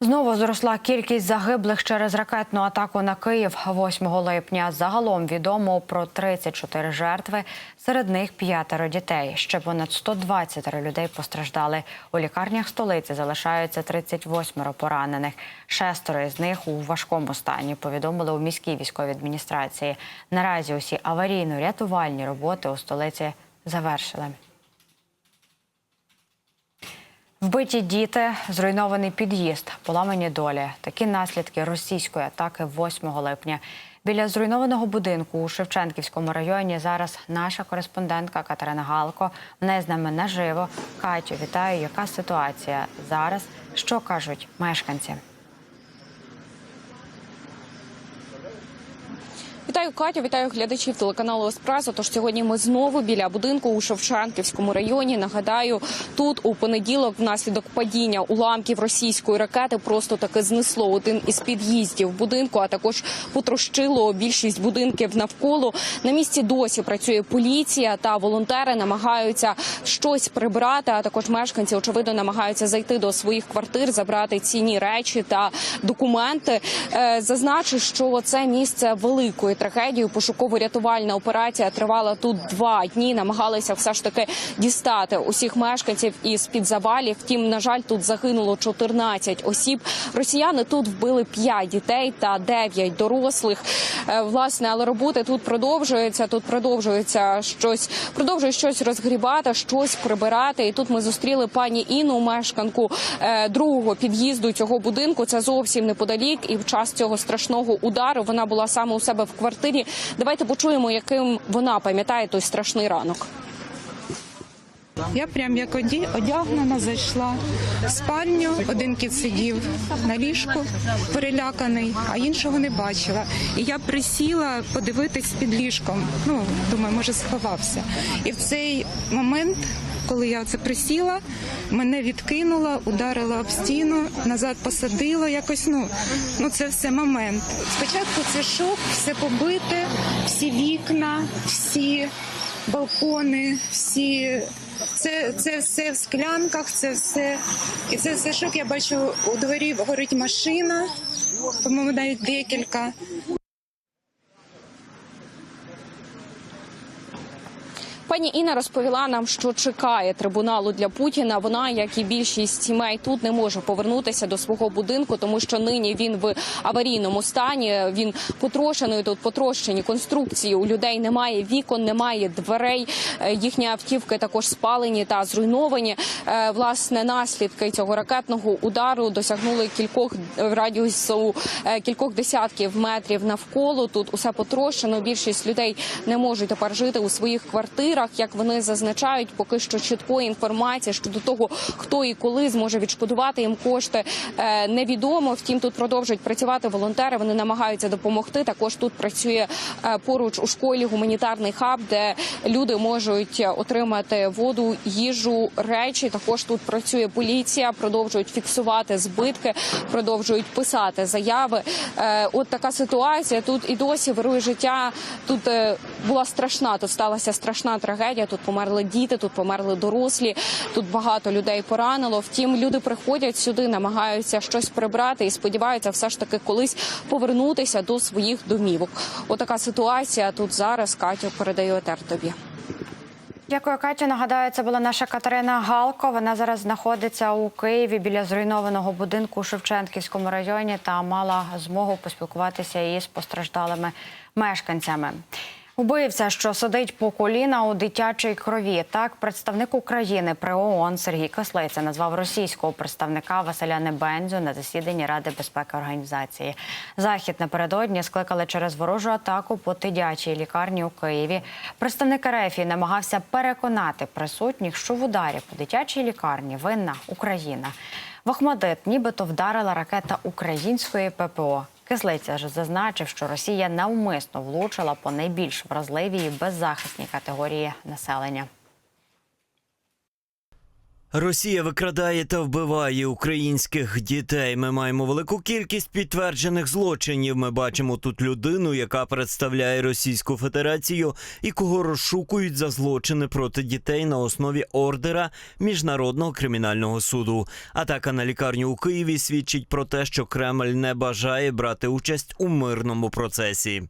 Знову зросла кількість загиблих через ракетну атаку на Київ 8 липня. Загалом відомо про 34 жертви. Серед них п'ятеро дітей. Ще понад 120 людей постраждали. У лікарнях столиці залишаються 38 поранених. Шестеро із них у важкому стані. Повідомили у міській військовій адміністрації. Наразі усі аварійно-рятувальні роботи у столиці завершили. Вбиті діти, зруйнований під'їзд, поламані долі. Такі наслідки російської атаки 8 липня. Біля зруйнованого будинку у Шевченківському районі зараз наша кореспондентка Катерина Галко. Вона з нами наживо. Катю, вітаю. Яка ситуація зараз? Що кажуть мешканці? Вітаю Катю, вітаю глядачів телеканалу Еспресо. Тож сьогодні ми знову біля будинку у Шевченківському районі. Нагадаю, тут у понеділок, внаслідок падіння уламків російської ракети, просто таки знесло один із під'їздів будинку, а також потрощило більшість будинків навколо. На місці досі працює поліція та волонтери намагаються щось прибрати. А також мешканці очевидно намагаються зайти до своїх квартир, забрати цінні речі та документи. Е, Зазначу, що це місце великої трагедії. Пошуково-рятувальна операція тривала тут два дні. Намагалися все ж таки дістати усіх мешканців із під завалів. Втім, на жаль, тут загинуло 14 осіб. Росіяни тут вбили 5 дітей та 9 дорослих. Е, Власне, але роботи тут продовжуються. Тут продовжується щось, продовжує щось розгрібати, щось прибирати. І тут ми зустріли пані Інну, мешканку е, другого під'їзду цього будинку. Це зовсім неподалік. І в час цього страшного удару вона була саме у себе в квартирі. Давайте почуємо, яким вона пам'ятає той страшний ранок. Я прям як одягнена зайшла в спальню. Один кіт сидів на ліжку, переляканий, а іншого не бачила. І я присіла подивитись під ліжком. Ну думаю, може сховався. І в цей момент, коли я це присіла, мене відкинула, ударила об стіну, назад посадила. Якось ну, ну це все момент. Спочатку це шок, все побите, всі вікна, всі балкони, всі. Це, це все в склянках, це все. І це все шок. Я бачу, у дворі горить машина, по-моєму, навіть декілька. Пані Інна розповіла нам, що чекає трибуналу для Путіна. Вона, як і більшість сімей, тут не може повернутися до свого будинку, тому що нині він в аварійному стані. Він потрощений тут потрощені конструкції. У людей немає вікон, немає дверей. Е, Їхні автівки також спалені та зруйновані. Е, Власне, наслідки цього ракетного удару досягнули кількох е, радіусу кількох десятків метрів навколо. Тут усе потрощено. Більшість людей не можуть тепер жити у своїх квартирах. Як вони зазначають, поки що чіткої інформації щодо того, хто і коли зможе відшкодувати їм кошти, е, невідомо. Втім, тут продовжують працювати волонтери. Вони намагаються допомогти. Також тут працює е, поруч у школі гуманітарний хаб, де люди можуть отримати воду, їжу, речі. Також тут працює поліція, продовжують фіксувати збитки, продовжують писати заяви. Е, От така ситуація. Тут і досі вирує життя. Тут була страшна. Тут сталася страшна трагедія. Тут померли діти, тут померли дорослі. Тут багато людей поранило. Втім, люди приходять сюди, намагаються щось прибрати і сподіваються, все ж таки колись повернутися до своїх домівок. Отака ситуація тут зараз. Катю передаю етер тобі. Дякую, Катю. Нагадаю, це була наша Катерина Галко. Вона зараз знаходиться у Києві біля зруйнованого будинку у Шевченківському районі та мала змогу поспілкуватися із постраждалими мешканцями. Убивця, що сидить по коліна у дитячій крові. Так, представник України при ООН Сергій Кислиця назвав російського представника Василя Небензю на засіданні Ради безпеки організації. Захід напередодні скликали через ворожу атаку по дитячій лікарні у Києві. Представник РФ намагався переконати присутніх, що в ударі по дитячій лікарні винна Україна. В нібито вдарила ракета української ППО. Кислиця ж зазначив, що Росія навмисно влучила по найбільш вразливій беззахисній категорії населення. Росія викрадає та вбиває українських дітей. Ми маємо велику кількість підтверджених злочинів. Ми бачимо тут людину, яка представляє Російську Федерацію і кого розшукують за злочини проти дітей на основі ордера міжнародного кримінального суду. Атака на лікарню у Києві свідчить про те, що Кремль не бажає брати участь у мирному процесі.